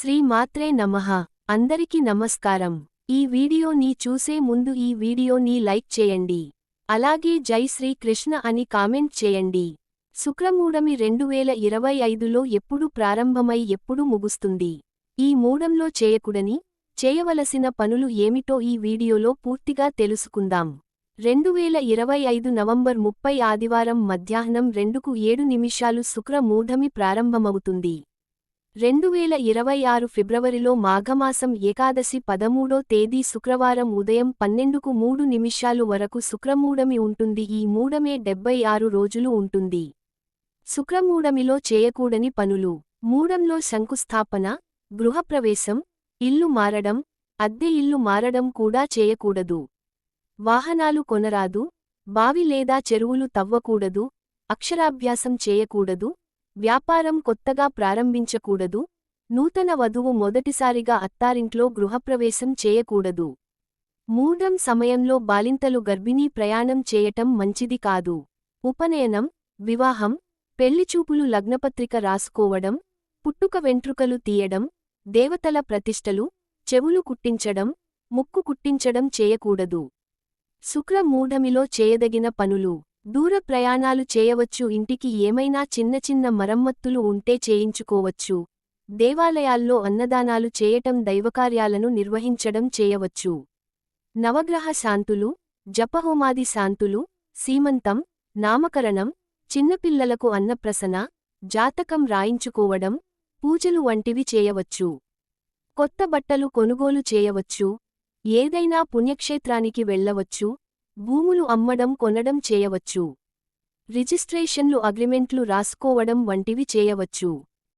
శ్రీ మాత్రే నమః. అందరికి నమస్కారం. ఈ వీడియోని చూసే ముందు ఈ వీడియోని లైక్ చేయండి. అలాగే జై శ్రీ కృష్ణ అని కామెంట్ చేయండి. శుక్రమూఢమి రెండు వేల ఇరవై ఐదులో ఎప్పుడు ప్రారంభమై ఎప్పుడు ముగుస్తుంది? ఈ మూడంలో చేయకుడని చేయవలసిన పనులు ఏమిటో ఈ వీడియోలో పూర్తిగా తెలుసుకుందాం. రెండు వేల ఇరవై ఐదు నవంబర్ ముప్పై ఆదివారం మధ్యాహ్నం రెండుకు ఏడు నిమిషాలు శుక్ర మూఢమి ప్రారంభమవుతుంది. రెండువేల ఇరవై ఆరు ఫిబ్రవరిలో మాఘమాసం ఏకాదశి పదమూడో తేదీ శుక్రవారం ఉదయం పన్నెండుకు మూడు నిమిషాలు వరకు శుక్రమూడమి ఉంటుంది. ఈ మూడమే డెబ్బై ఆరు రోజులు ఉంటుంది. శుక్రమూడమిలో చేయకూడని పనులు. మూడంలో శంకుస్థాపన గృహప్రవేశం ఇల్లు మారడం అద్దె ఇల్లు మారడం కూడా చేయకూడదు. వాహనాలు కొనరాదు. బావి లేదా చెరువులు తవ్వకూడదు. అక్షరాభ్యాసం చేయకూడదు. వ్యాపారం కొత్తగా ప్రారంభించకూడదు. నూతన వధువు మొదటిసారిగా అత్తారింట్లో గృహప్రవేశం చేయకూడదు. మూఢం సమయంలో బాలింతలు గర్భిణీ ప్రయాణం చేయటం మంచిది కాదు. ఉపనయనం వివాహం పెళ్ళిచూపులు లగ్నపత్రిక రాసుకోవడం పుట్టుక వెంట్రుకలు తీయడం దేవతల ప్రతిష్టలు చెవులు కుట్టించడం ముక్కు కుట్టించడం చేయకూడదు. శుక్ర మూఢమిలో చేయదగిన పనులు. దూర ప్రయాణాలు చేయవచ్చు. ఇంటికి ఏమైనా చిన్న చిన్న మరమ్మత్తులు ఉంటే చేయించుకోవచ్చు. దేవాలయాల్లో అన్నదానాలు చేయటం దైవకార్యాలను నిర్వహించడం చేయవచ్చు. నవగ్రహ శాంతులు జపహోమాది శాంతులు సీమంతం నామకరణం చిన్నపిల్లలకు అన్నప్రసన జాతకం రాయించుకోవడం పూజలు వంటివి చేయవచ్చు. కొత్త బట్టలు కొనుగోలు చేయవచ్చు. ఏదైనా పుణ్యక్షేత్రానికి వెళ్ళవచ్చు. భూములు అమ్మడం కొనడం చేయవచ్చు. రిజిస్ట్రేషన్లు అగ్రిమెంట్లు రాసుకోవడం వంటివి చేయవచ్చు.